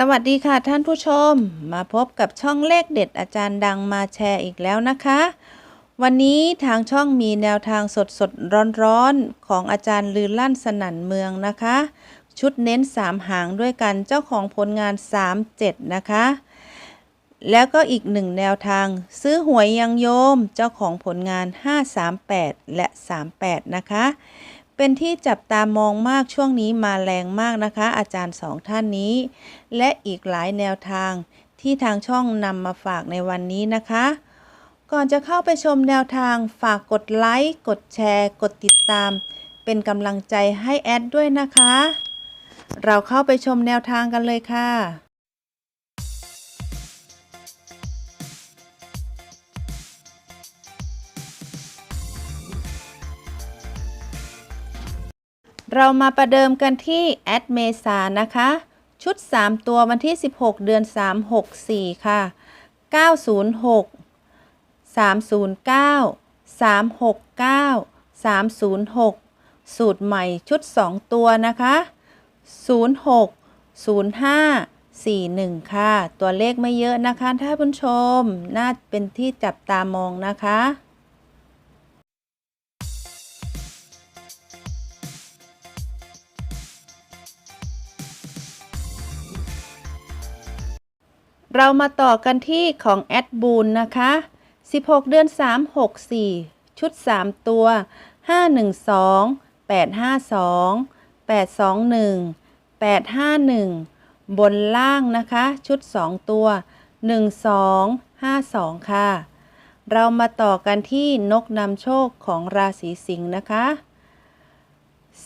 สวัสดีค่ะท่านผู้ชม มาพบกับช่องเลขเด็ดอาจารย์ดังมาแชร์อีกแล้วนะคะ วันนี้ทางช่องมีแนวทางสดสดร้อนร้อนๆ ของอาจารย์ลือลั่นสนั่นเมืองนะคะ ชุดเน้น 3 หางด้วยกันเจ้าของผลงาน 37 นะคะ แล้วก็อีกหนึ่งแนวทางซื้อหวยยังโยมเจ้าของผลงาน 538 และ 38 นะคะ เป็นที่จับตามองมากช่วงนี้มาแรงมากนะคะ อาจารย์สองท่านนี้ และอีกหลายแนวทางที่ทางช่องนำมาฝากในวันนี้นะคะ ก่อนจะเข้าไปชมแนวทางฝากกดไลค์กดแชร์ กดติดตาม เป็นกำลังใจให้แอดด้วยนะคะ เราเข้าไปชมแนวทางกันเลยค่ะ เรามาประเดิมกันที่แอดเมษานะคะ ชุด 3 ตัววันที่ 16 เดือน 3 64 ค่ะ 906 309 369 306 สูตรใหม่ชุด 2 ตัวนะคะ 06 05 41 ค่ะ ตัวเลขไม่เยอะนะคะท่านผู้ชม น่าเป็นที่จับตามองนะคะ เรามาต่อกันที่ของแอดบูนนะคะ 16 เดือน 3 64 ชุด 3 ตัว 512 852 821 851 บนล่างนะคะ ชุด 2 ตัว 1252 ค่ะ เรามาต่อกันที่นกนำโชคของราศีสิงห์นะคะ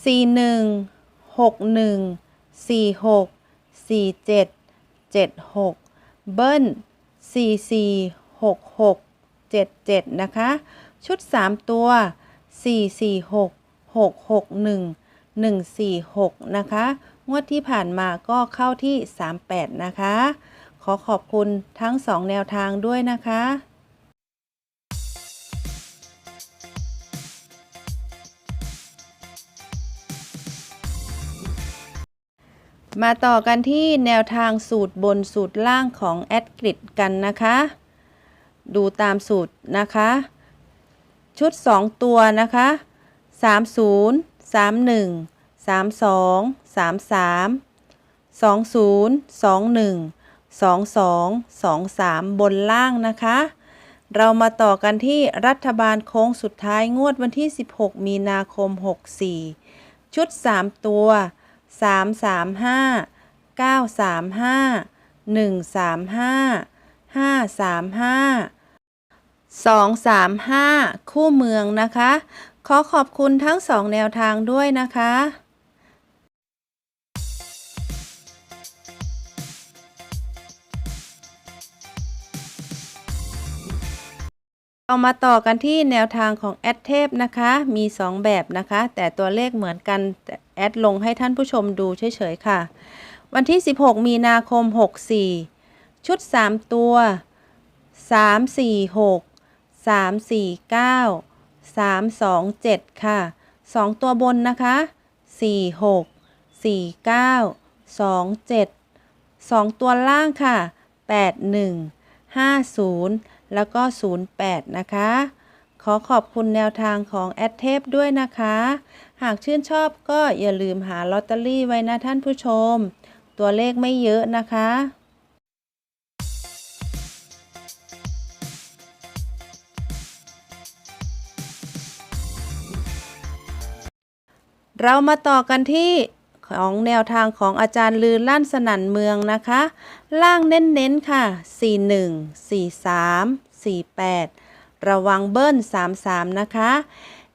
41 61 46 47 76 เบิ้ล44 66 77 นะคะ ชุด 3 ตัว 446 661 146 นะคะ งวดที่ผ่านมาก็เข้าที่ 38 นะคะ ขอขอบคุณทั้ง 2 แนวทางด้วยนะคะ มาต่อกันที่แนวทางสูตรบนสูตรล่างของแอดกริดกันนะคะ ดูตามสูตรนะคะ ชุด 2 ตัวนะคะ 30 31 32 33 20 21 22 23 บนล่างนะคะ เรามาต่อกันที่รัฐบาลโค้งสุดท้ายงวดวันที่ 16 มีนาคม 64 ชุด 3 ตัว 3 3 5 9 3 5 1 3 5 5 3 5 2 3 5คู่เมืองนะคะ ขอขอบคุณทั้งสองแนวทางด้วยนะคะ เรามาต่อกันที่แนวทางของแอดเทพนะคะ มี 2 แบบนะคะ แต่ตัวเลขเหมือนกันแต่แอดลงให้ท่านผู้ชมดูเฉยๆค่ะ วันที่ 16 มีนาคม 64 ชุด 3 ตัว 3 4 6 3 4 9 3 2 7 ค่ะ 2 ตัวบนนะคะ 4 6 4 9 2 7 2 ตัวล่างค่ะ 8 1 5 0 แล้วก็ 08 นะคะ ขอขอบคุณแนวทางของแอดเทพด้วยนะคะ หากชื่นชอบก็อย่าลืมหาลอตเตอรี่ไว้นะท่านผู้ชม ตัวเลขไม่เยอะนะคะเรามาต่อกันที่ ของแนวทางของอาจารย์ลือลั่นสนั่นเมืองนะคะ ล่างเน้นๆค่ะ 41 43 48 ระวังเบิ้ล 33 นะคะ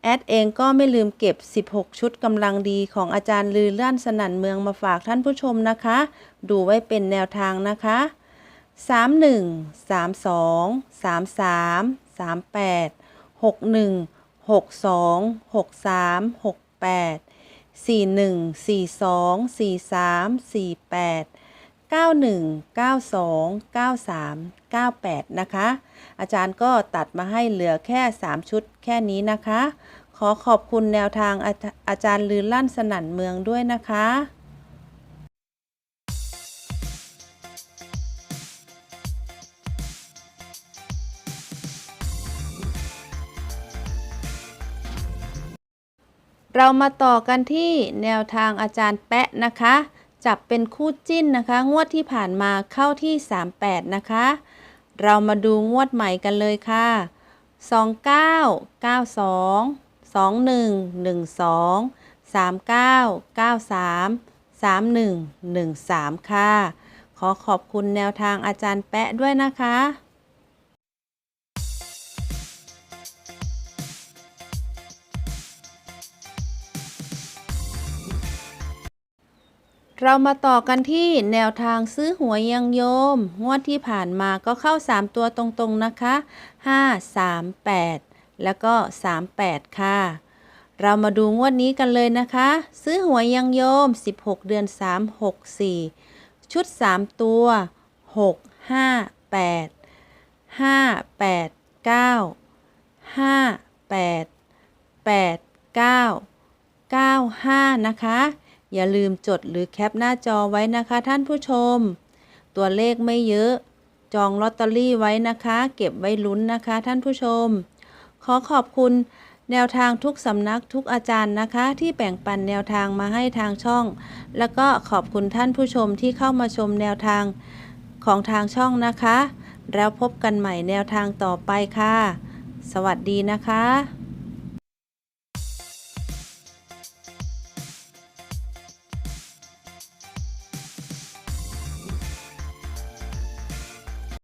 แอดเองก็ไม่ลืมเก็บ 16 ชุดกำลังดีของอาจารย์ลือลั่นสนั่นเมืองมาฝากท่านผู้ชมนะคะ ดูไว้เป็นแนวทางนะคะ 31 32 33 38 61 62 63 68 41 42 43 48 91 92 93 98 นะคะ อาจารย์ก็ตัดมาให้เหลือแค่ 3 ชุดแค่นี้นะคะ ขอขอบคุณแนวทางอาอาจารย์ลือลั่นสนั่นเมืองด้วยนะคะ เรามาต่อกันที่แนวทางอาจารย์แปะนะคะ จับเป็นคู่จิ้นนะคะ งวดที่ผ่านมาเข้าที่ 38 นะคะ เรามาดูงวดใหม่กันเลยค่ะ 29 92 21 12 39 93 31 13 ค่ะ ขอขอบคุณแนวทางอาจารย์แปะด้วยนะคะ เรามาต่อกันที่แนวทางซื้อหวยยังโยม งวดที่ผ่านมาก็เข้า 3 ตัวตรงๆนะคะ 5 3 8 แล้วก็ 38 ค่ะ เรามาดูงวดนี้กันเลยนะคะ ซื้อหวยยังโยม 16 เดือน 3 6 4 ชุด 3 ตัว 6 5 8 5 8 9 5 8 8 9 95 นะคะ อย่าลืมจดหรือแคปหน้าจอไว้นะคะท่านผู้ชม ตัวเลขไม่เยอะ จองลอตเตอรี่ไว้นะคะ เก็บไว้ลุ้นนะคะท่านผู้ชม ขอขอบคุณแนวทางทุกสำนักทุกอาจารย์นะคะ ที่แบ่งปันแนวทางมาให้ทางช่อง แล้วก็ขอบคุณท่านผู้ชมที่เข้ามาชมแนวทางของทางช่องนะคะ แล้วพบกันใหม่แนวทางต่อไปค่ะ สวัสดีนะคะ